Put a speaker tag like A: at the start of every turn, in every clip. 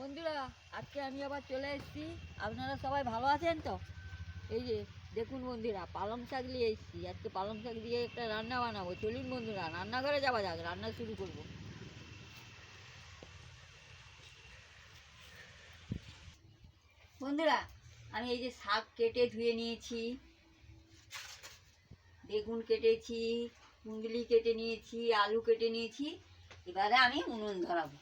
A: বন্ধুরা, আজকে আমি আবার চলে এসেছি। আপনারা সবাই ভালো আছেন তো? এই যে, দেখুন বন্ধুরা, পালং শাক নিয়ে এসেছি। আজকে পালং শাক দিয়ে একটা রান্না বানাবো। চলুন বন্ধুরা, রান্নাঘরে যাওয়া যাক, রান্না শুরু করব। বন্ধুরা, আমি এই যে শাক কেটে ধুয়ে নিয়েছি, বেগুন কেটেছি কুন্দলি কেটে নিয়েছি, আলু কেটে নিয়েছি। এবারে আমি উনুন ধরাবো।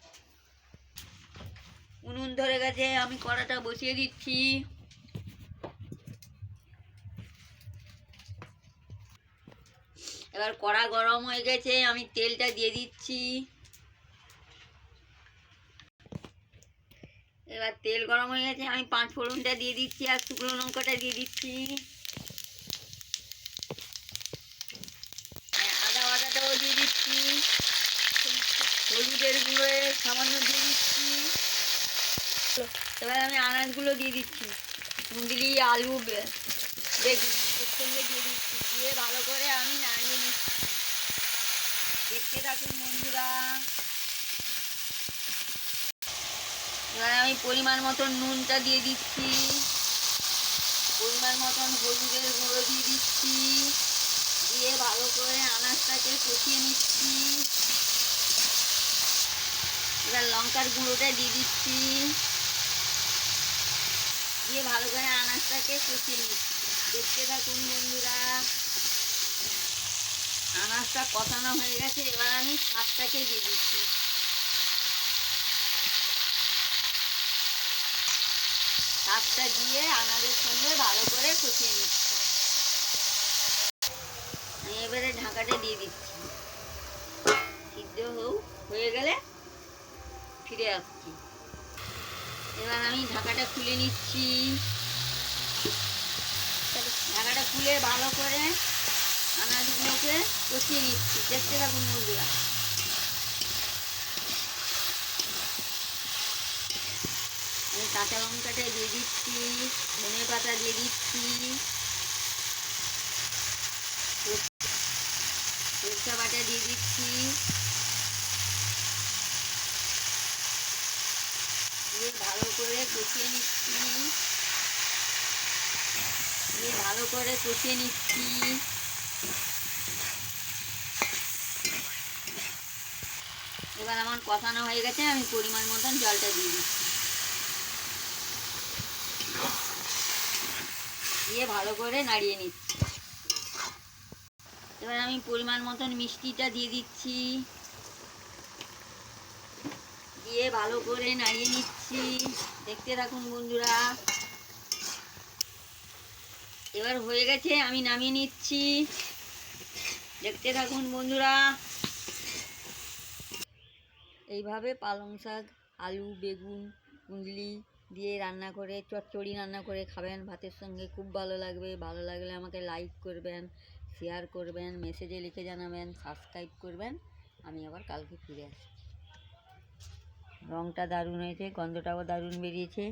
A: উনুন ধরে গেছে আমি কড়াটা বসিয়ে দিচ্ছি। এবার কড়া গরম হয়ে গেছে আমি তেলটা দিয়ে দিচ্ছি। এবার তেল গরম হয়ে গেছে আমি পাঁচ ফোড়নটা দিয়ে দিচ্ছি আর শুকনো লঙ্কাটা দিয়ে দিচ্ছি। হ্যাঁ, আদা বাটাটাও দিয়ে দিচ্ছি। হলুদের গুঁড়ো সামান্য দিয়ে দিচ্ছি। এবার আমি আনাজগুলো দিয়ে দিচ্ছি। কুঁদরি আলু দিয়ে দিচ্ছি। দিয়ে ভালো করে আমি নাড়িয়ে নিচ্ছি। দেখতে থাকুন বন্ধুরা। এবার আমি পরিমাণ মতন নুনটা দিয়ে দিচ্ছি। পরিমাণ মতন হলুদের গুঁড়ো দিয়ে দিচ্ছি। দিয়ে ভালো করে আনাজটাকে কষিয়ে নিচ্ছি। এবার লঙ্কার গুঁড়োটা দিয়ে দিচ্ছি। দিয়ে ভালো করে আনাজটাকে কষিয়ে নিচ্ছি দেখতে থাকুন বন্ধুরা। আনাজটা কষানো হয়ে গেছে, এবার আমি শাকটাকে দিয়ে দিচ্ছি। শাকটা দিয়ে আনাজের সঙ্গে ভালো করে কষিয়ে নিচ্ছি। আমি এবারে ঢাকাটা দিয়ে দিচ্ছি। সিদ্ধ হোক হয়ে গেলে ফিরে আসছি। ঢাকাটা খুলে নিচ্ছি। ঢাকাটা খুলে ভালো করে আনাজগুলোকে কষিয়ে নিচ্ছি। দেখতে থাকুন বন্ধুরা। কাঁচা লঙ্কাটা দিয়ে দিচ্ছি, ধনে পাতা দিয়ে দিচ্ছি সরষা বাটা দিয়ে দিচ্ছি ভালো করে কষিয়ে নিচ্ছি। দিয়ে ভালো করে কষিয়ে নিচ্ছি। এবার আমার কষানো হয়ে গেছে, আমি পরিমাণ মতন জলটা দিয়ে দিচ্ছি। দিয়ে ভালো করে নাড়িয়ে নিচ্ছি। এবার আমি পরিমাণ মতন মিষ্টিটা দিয়ে দিচ্ছি। দিয়ে ভালো করে নাড়িয়ে নিচ্ছি। দেখতে থাকুন বন্ধুরা। এবার হয়ে গেছে, আমি নামিয়ে নিচ্ছি। দেখতে থাকুন বন্ধুরা। এইভাবে পালং শাক, আলু, বেগুন, কুঁদলি দিয়ে রান্না করে, চচ্চড়ি রান্না করে খাবেন। ভাতের সঙ্গে খুব ভালো লাগবে। ভালো লাগলে আমাকে লাইক করবেন শেয়ার করবেন মেসেজে লিখে জানাবেন সাবস্ক্রাইব করবেন। আমি আবার কালকে ফিরে আসি রঙটা দারুণ হয়েছে গন্ধটাও দারুণ বেরিয়েছে।